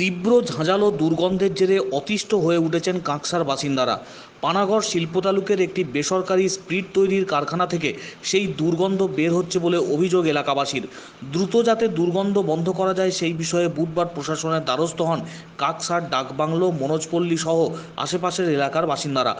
তীব্র ঝাঁঝালো দুর্গন্ধের জেরে অতিষ্ঠ হয়ে উঠেছেন কাঁকসার বাসিন্দারা। পানাগড় শিল্প তালুকের একটি বেসরকারি স্প্রিট তৈরির কারখানা থেকে সেই দুর্গন্ধ বের হচ্ছে বলে অভিযোগ এলাকাবাসীর। দ্রুত যাতে দুর্গন্ধ বন্ধ করা যায় সেই বিষয়ে বুধবার প্রশাসনের দ্বারস্থ হন কাকসার ডাকবাংলো, মনোজপল্লী সহ আশেপাশের এলাকার বাসিন্দারা।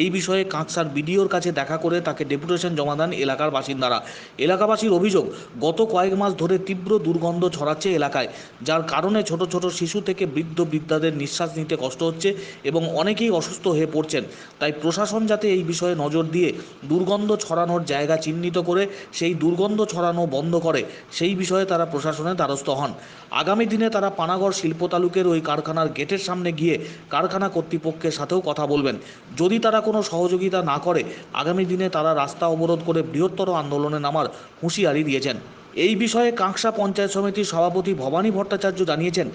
এই বিষয়ে কাঁকসার বিডিওর কাছে দেখা করে তাকে ডেপুটেশন জমা দেন এলাকার বাসিন্দারা। এলাকাবাসীর অভিযোগ, গত কয়েক মাস ধরে তীব্র দুর্গন্ধ ছড়াচ্ছে এলাকায়, যার কারণে ছোট ছোট শিশু থেকে বৃদ্ধ বৃদ্ধাদের নিঃশ্বাস নিতে কষ্ট হচ্ছে এবং অনেকেই অসুস্থ হয়ে পড়ছেন। তাই প্রশাসন যাতে এই বিষয়ে নজর দিয়ে দুর্গন্ধ ছড়ানোর জায়গা চিহ্নিত করে সেই দুর্গন্ধ ছড়ানো বন্ধ করে, সেই বিষয়ে তারা প্রশাসনের দ্বারস্থ হন। আগামী দিনে তারা পানাগড় শিল্প তালুকের ওই কারখানার গেটের সামনে গিয়ে কারখানা কর্তৃপক্ষের সাথেও কথা বলবেন। যদি তারা কোনো সহযোগিতা না করে, আগামী দিনে তারা রাস্তা অবরোধ করে বৃহত্তর আন্দোলনে নামার হুঁশিয়ারি দিয়েছেন। এই বিষয়ে কাঁকসা পঞ্চায়েত সমিতির সভাপতি ভবানী ভট্টাচার্য জানিয়েছেন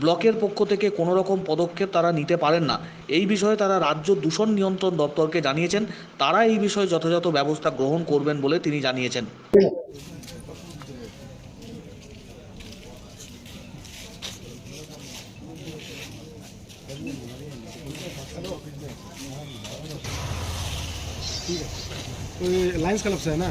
ব্লকের পক্ষ থেকে কোনো রকম পদক্ষেপ তারা নিতে পারেন না এই বিষয়ে তারা রাজ্য দূষণ নিয়ন্ত্রণ দপ্তরকে জানিয়েছেন তারা এই বিষয়ে যথাযথ ব্যবস্থা গ্রহণ করবেন বলে তিনি জানিয়েছেন कोई लाइंस क्लब से है ना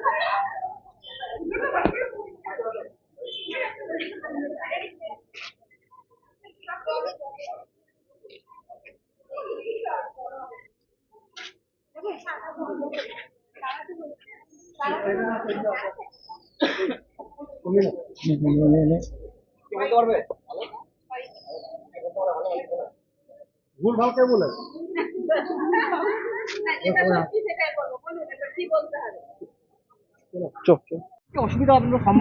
ভুল ভালো কে বলে। চুপ চুপ।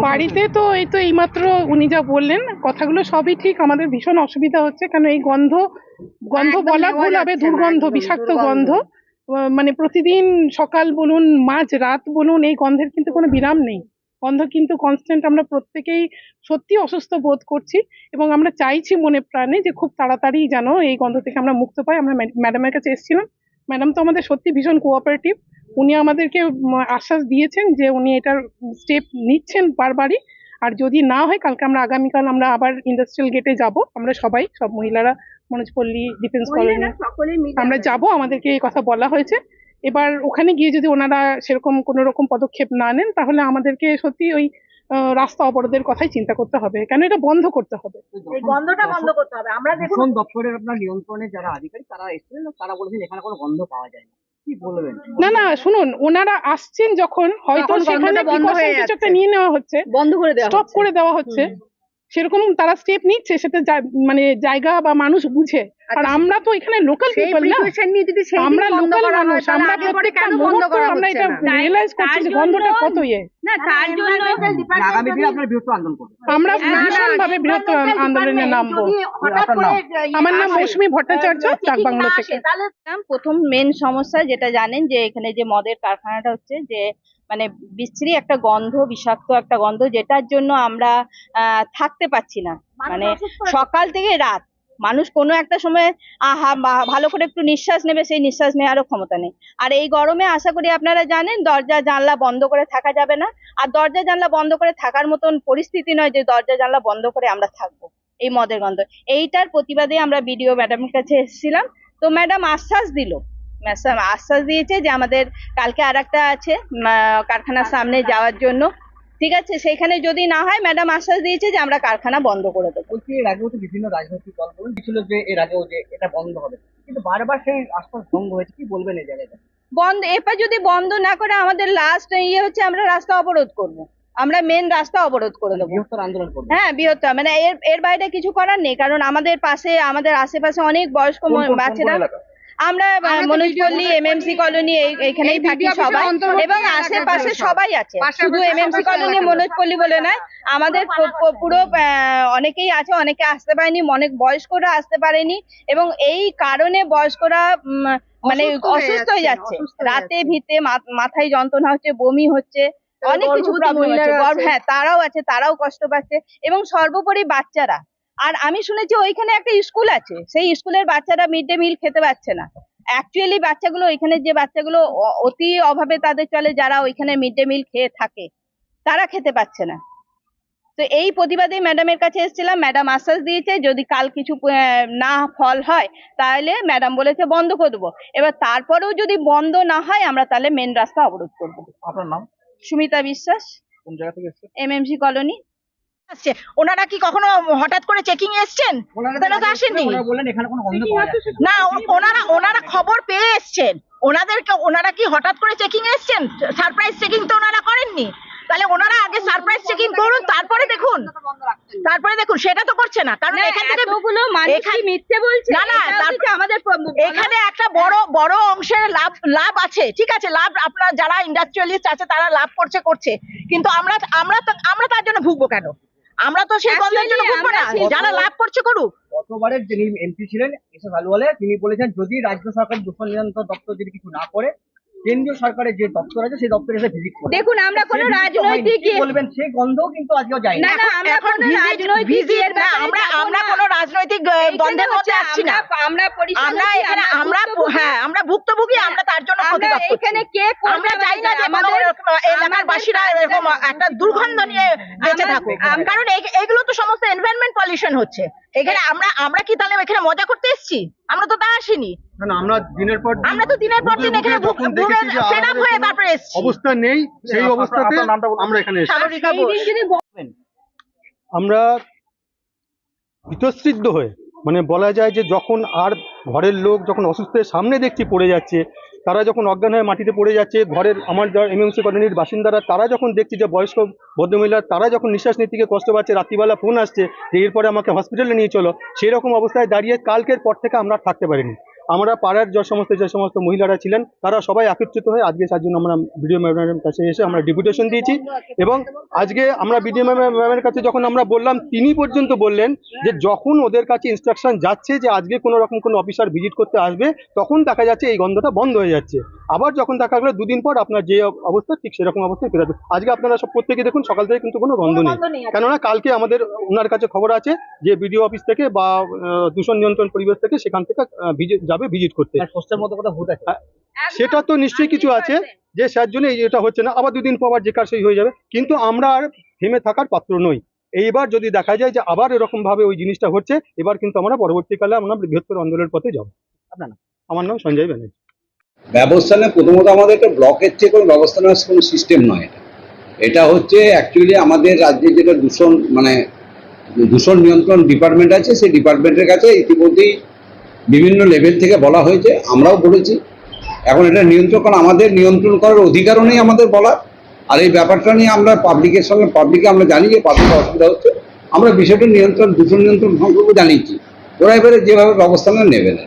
বাড়িতে তো এই তো এইমাত্র উনি যা বললেন কথাগুলো সবই ঠিক আমাদের ভীষণ অসুবিধা হচ্ছে কেন এই গন্ধ গন্ধ বলা ভুল হবে দুর্গন্ধ বিষাক্ত গন্ধ। মানে প্রতিদিন সকাল বলুন, মাঝ রাত বলুন, এই গন্ধের কিন্তু কোনো বিরাম নেই। গন্ধ কিন্তু কনস্ট্যান্ট আমরা প্রত্যেকেই সত্যি অসুস্থ বোধ করছি এবং আমরা চাইছি মনে প্রাণে যে খুব তাড়াতাড়ি যেন এই গন্ধ থেকে আমরা মুক্ত পাই। আমরা ম্যাডামের কাছে এসেছিলাম। ম্যাডাম তো আমাদের সত্যি ভীষণ কোঅপারেটিভ উনি আমাদেরকে আশ্বাস দিয়েছেন যে উনি এটার স্টেপ নিচ্ছেন বারবারই। আর যদি না হয় কালকে আমরা আগামীকাল আমরা আবার ইন্ডাস্ট্রিয়াল গেটে যাব। আমরা সবাই সব মহিলারা মনোজপল্লী ডিফেন্স কলোনি আমরা যাব। আমাদেরকে এই কথা বলা হয়েছে। এবার ওখানে গিয়ে যদি ওনারা সেরকম কোনো রকম পদক্ষেপ না নেন তাহলে আমাদেরকে সত্যি ওই আহ, রাস্তা অবরোধের কথাই চিন্তা করতে হবে। কেন এটা বন্ধ করতে হবে? এই গন্ধটা বন্ধ করতে হবে। আমরা দেখুন দপ্তরের আপনার নিয়ন্ত্রণে যারা আধিকারিক তারা এসেছিলেন তারা বলেছেন এখানে কোনো বন্ধ পাওয়া যায় না না না শুনুন ওনারা আসছেন যখন হয়তো সেখানে কিছু একটা নিয়ে নেওয়া হচ্ছে। বন্ধ করে দেওয়া স্টপ করে দেওয়া হচ্ছে। সেরকম তারা স্টেপ নিচ্ছে সেটা মানে জায়গা বা মানুষ বুঝে। আর আচ্ছা, আমরা তো এখানে লোকাল পিপল না। আমরা লোকাল মানুষ আমরা প্রত্যেকটা মুহূর্ত করা আমরা এটা? রিয়েলাইজ করছি যে গন্ধটা কত ইয়ে। না তার জন্য আগামী দিনে আপনার বৃহত্তর আন্দোলন করবেন। আমরা না, ভীষণ ভাবে বৃহত্তর আন্দোলনে নামবো। আমার নাম মৌসুমী ভট্টাচার্য আহ, ডাকবাংলো না থেকে। তাহলে প্রথম মেন সমস্যা যেটা জানেন যে এখানে যে মদের কারখানাটা হচ্ছে যে মানে বিশ্রী একটা গন্ধ বিষাক্ত একটা গন্ধ যেটার জন্য আমরা আহ, থাকতে পারছি না। মানে সকাল থেকে রাত মানুষ কোনো একটা সময় আহা ভালো করে একটু নিঃশ্বাস নেবে সেই নিঃশ্বাস নেওয়ারও ক্ষমতা নেই। আর এই গরমে আশা করি আপনারা জানেন দরজা জানলা বন্ধ করে থাকা যাবে না। আর দরজা জানলা বন্ধ করে থাকার মতন পরিস্থিতি নয় যে দরজা জানলা বন্ধ করে আমরা থাকব। এই মদের গন্ধ। এইটার প্রতিবাদে আমরা বিডিও ম্যাডামের কাছে এসেছিলাম। তো ম্যাডাম আশ্বাস দিল। আশ্বাস দিয়েছে যে আমাদের কালকে আর একটা আছে কারখানার সামনে যাওয়ার জন্য। ঠিক আছে সেখানে যদি না হয় ম্যাডাম আশ্বাস দিয়েছে যে আমরা কারখানা বন্ধ করে দেবো। বলছি এর আগেও তো বিভিন্ন রাজনৈতিক দল বলুন ছিল যে এর আগেও যে এটা বন্ধ হবে। কিন্তু বারবার সেই আশ্বাস ভঙ্গ হয়েছে কি বলবেন এই জায়গাটা বন্ধ এবার যদি বন্ধ না করে আমাদের লাস্ট ইয়ে হচ্ছে আমরা রাস্তা অবরোধ করব। আমরা মেন রাস্তা অবরোধ করে দেবো। বৃহত্তর আন্দোলন করবেন হ্যাঁ বৃহত্তর। মানে এর এর বাইরে কিছু করার নেই কারণ আমাদের পাশে আমাদের আশেপাশে অনেক বয়স্ক বাচ্চারা? আমরা আহ, আমরা তো মনোজ পল্লী মনোজ এমএমসি কলোনি এইখানেই এই থাকি সবাই। এবং আশেপাশে সবাই আছে। শুধু এমএমসি কলোনি এলাকাগুলো। মনোজ পল্লী বলে নয় আমাদের পুরো অনেকেই আছে অনেকে আসতে পারেনি অনেক বয়স্করা আসতে পারেনি এবং এই কারণে বয়স্করা মানে অসুস্থ হয়ে যাচ্ছে রাতে ভিতে মাথায় যন্ত্রণা হচ্ছে বমি হচ্ছে অনেক কিছু প্রবলেম হচ্ছে। হ্যাঁ তারাও আছে তারাও কষ্ট পাচ্ছে এবং সর্বোপরি বাচ্চারা। আর আমি শুনেছি ওইখানে একটা স্কুল আছে সেই স্কুলের বাচ্চারা মিড ডে মিল খেতে পাচ্ছে না। অ্যাকচুয়ালি বাচ্চাগুলো ওইখানে যে বাচ্চাগুলো অতি অভাবে তাদের চলে যারা ওইখানে মিড ডে মিল খেয়ে থাকে তারা খেতে পাচ্ছে না। তো এই প্রতিবাদে ম্যাডামের কাছে এসেছিলাম ম্যাডাম আশ্বাস দিয়েছে যদি কাল কিছু না ফল হয় তাহলে ম্যাডাম বলেছে বন্ধ করে দেবো। এবার তারপরেও যদি বন্ধ না হয় আমরা তাহলে মেন রাস্তা অবরোধ করব। আপনার নাম? সুমিতা বিশ্বাস কোন জায়গা থেকে এমএমসি কলোনি আসছে। ওনারা কি কখনো হঠাৎ করে চেকিং এসছেন? ওনারা তো আসেননি। না। ওনারা ওনারা খবর পেয়ে এসছেন। ওনাদেরকে ওনারা কি হঠাৎ করে চেকিং এসছেন? সারপ্রাইজ চেকিং তো ওনারা করেননি। তাহলে ওনারা আগে সারপ্রাইজ চেকিং করুন তারপরে দেখুন। তারপরে দেখুন সেটা তো করছে না। কারণ এখান থেকে মিথ্যে বলছে? না, না, আমাদের। এখানে একটা বড় বড় অংশের লাভ লাভ আছে। ঠিক আছে লাভ আপনার যারা ইন্ডাস্ট্রিয়ালিস্ট আছে তারা লাভ করছে করছে। কিন্তু আমরা আমরা তো- আমরা তার জন্য ভুগবো কেন? আমরা তো সেই গন্ধের জন্য ভুগবো না যারা লাভ করছে করুক। গতবারের যিনি এমপি ছিলেন এস এস আলুওয়ালে তিনি বলেছেন যদি রাজ্য সরকার দূষণ নিয়ন্ত্রণ দপ্তর যদি কিছু না করে কেন্দ্রীয় সরকারের যে দপ্তর আছে সেই দপ্তরে এসে ভিজিট করে দেখুন আমরা কোনো। রাজনৈতিক বলবেন সেই গন্ধও কিন্তু আজকেও যায়নি। না, না, আমরা কোনো রাজনৈতিক না, আমরা আমরা। কোনো রাজনৈতিক দ্বন্দ্বের মধ্যে হচ্ছে আসছি না। আমরা- আমরা আমরা এখানে আমরা হ্যাঁ আমরা ভুক্তভোগী আমরা তার জন্য প্রতিবাদ করছি এখানে কে আমরা চাই না যে আমাদের- এরকম এলাকার বাসীরা এরকম একটা দুর্গন্ধ নিয়ে বেঁচে থাকুক। কারণ এগুলো তো সমস্ত এনভায়রনমেন্ট পলিউশন হচ্ছে। এখানে আমরা আমরা কি তাহলে এখানে মজা করতে এসেছি? আমরা তো তা আসিনি। না না আমরা দিনের পর আমরা তো দিনের পর দিন এখানে হয়ে তারপরে এসেছি। অবস্থা নেই সেই অবস্থাতে। আমরা এখানে আমরা ইতস্তৃদ্ধ হয়ে মানে বলা যায় যে যখন আর ঘরের লোক যখন অসুস্থের সামনে দেখছি পড়ে যাচ্ছে তারা যখন অজ্ঞান হয়ে মাটিতে পড়ে যাচ্ছে, ঘরের আমার এমএমসি কলোনির বাসিন্দারা, তারা যখন দেখছে যে বয়স্ক ভদ্রমহিলা, তারা যখন নিঃশ্বাস নিতে কষ্ট পাচ্ছে, রাত্রিবেলা ফোন আসছে যে এরপরে আমাকে হসপিটালে নিয়ে চলো সেরকম অবস্থায় দাঁড়িয়ে কালকের পর থেকে আমরা থাকতে পারিনি। আমরা পাড়ার যে সমস্ত যে সমস্ত মহিলারা ছিলেন, তারা সবাই একত্রিত হয়ে আজকে তার জন্য আমরা বিডিও ম্যাডামের কাছে এসে আমরা ডিপুটেশন দিয়েছি। এবং আজকে আমরা বিডিও ম্যামের কাছে যখন আমরা বললাম, তিনি পর্যন্ত বললেন যে যখন ওদের কাছে ইনস্ট্রাকশন যাচ্ছে যে আজকে কোনো রকম কোনো অফিসার ভিজিট করতে আসবে, তখন দেখা যাচ্ছে এই গন্ধটা বন্ধ হয়ে যাচ্ছে। আবার যখন দেখা গেলো দুদিন পর আপনার যে অবস্থা ঠিক সেরকম অবস্থায় ফেরাতে আজকে আপনারা সব প্রত্যেকে দেখুন সকাল থেকে কিন্তু কোনো গন্ধ নেই। কেননা কালকে আমাদের ওনার কাছে খবর আছে যে বিডিও অফিস থেকে বা আহ, দূষণ নিয়ন্ত্রণ পরিবেশ থেকে সেখান থেকে যাবে ভিজিট করতে। ভূত আছে। সেটা তো নিশ্চয়ই কিছু আছে যে স্যার জন্য এটা হচ্ছে না আবার দুদিন পর আবার যে কার সেই হয়ে যাবে। কিন্তু আমরা আর থেমে থাকার পাত্র নই। এইবার যদি দেখা যায় যে আবার এরকম ভাবে ওই জিনিসটা হচ্ছে এবার কিন্তু আমরা পরবর্তীকালে আমরা বৃহত্তর আন্দোলনের পথে যাব। আপনার নাম? আমার নাম সঞ্জয় ব্যানার্জি। ব্যবস্থা নেয় প্রথমত আমাদের একটা ব্লকের থেকে কোনো ব্যবস্থা নেওয়ার কোনো সিস্টেম নয় এটা। এটা হচ্ছে অ্যাকচুয়ালি আমাদের রাজ্যে যেটা দূষণ মানে দূষণ নিয়ন্ত্রণ ডিপার্টমেন্ট আছে, সেই ডিপার্টমেন্টের কাছে ইতিমধ্যেই বিভিন্ন লেভেল থেকে বলা হয়েছে, আমরাও বলেছি। এখন এটা নিয়ন্ত্রণ করা, আমাদের নিয়ন্ত্রণ করার অধিকারও নেই আমাদের বলার। আর এই ব্যাপারটা নিয়ে আমরা পাবলিকের সঙ্গে পাবলিকে আমরা জানি যে পাবলিক অসুবিধা হচ্ছে। আমরা বিষয়টা নিয়ন্ত্রণ, দূষণ নিয়ন্ত্রণ সম্পর্কে জানিয়েছি। ওরা এবারে যেভাবে ব্যবস্থা নেবে না।